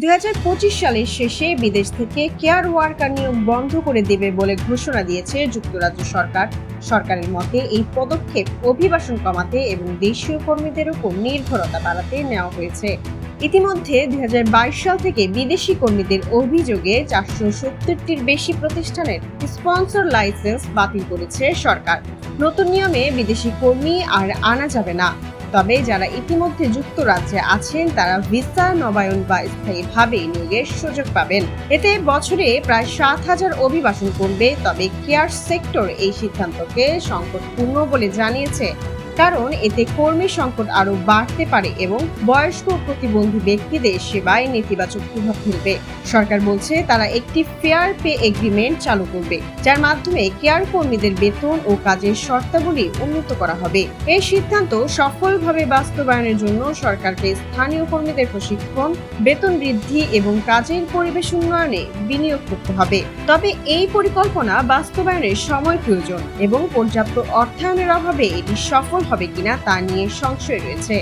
দু হাজার পঁচিশ সালের শেষে বিদেশ থেকে কেয়ার ওয়ার্কার নিয়োগ বন্ধ করে দেবে বলে ঘোষণা দিয়েছে যুক্তরাজ্য সরকার। সরকারের মতে, এই পদক্ষেপ অভিবাসন কমাতে এবং দেশীয় কর্মীদের উপর নির্ভরতা বাড়াতে নেওয়া হয়েছে। ইতিমধ্যে দুই হাজার বাইশ সাল থেকে বিদেশি কর্মীদের অভিযোগে চারশো সত্তরটির বেশি প্রতিষ্ঠানের স্পন্সর লাইসেন্স বাতিল করেছে সরকার। নতুন নিয়মে বিদেশি কর্মী আর আনা যাবে না। তবে যারা ইতিমধ্যে যুক্তরাজ্যে আছেন, তারা ভিসা নবায়ন বা স্থায়ীভাবে নিয়োগের সুযোগ পাবেন। এতে বছরে প্রায় সাত হাজার অভিবাসন করবে তবে কেয়ার সেক্টর এই সিদ্ধান্তকে সংকটপূর্ণ বলে জানিয়েছে কারণ এতে কর্মী সংকট আরও বাড়তে পারে এবং বয়স্ক প্রতিবন্ধী ব্যক্তিদের সেবায় নেতিবাচক প্রভাব ফেলবে। সরকার বলছে তারা একটি ফেয়ার পে এগ্রিমেন্ট চালু করবে, যার মাধ্যমে কেয়ার কর্মীদের বেতন ও কাজের শর্তাবলী উন্নত করা হবে। এই সিদ্ধান্ত সফলভাবে বাস্তবায়নের জন্য সরকারকে স্থানীয় কর্মীদের প্রশিক্ষণ, বেতন বৃদ্ধি এবং কাজের পরিবেশ উন্নয়নে বিনিয়োগ করতে হবে। তবে এই পরিকল্পনা বাস্তবায়নের সময় প্রয়োজন এবং পর্যাপ্ত অর্থায়নের অভাবে এটি সফল হবে কিনা তা নিয়ে সংশয় রয়েছে।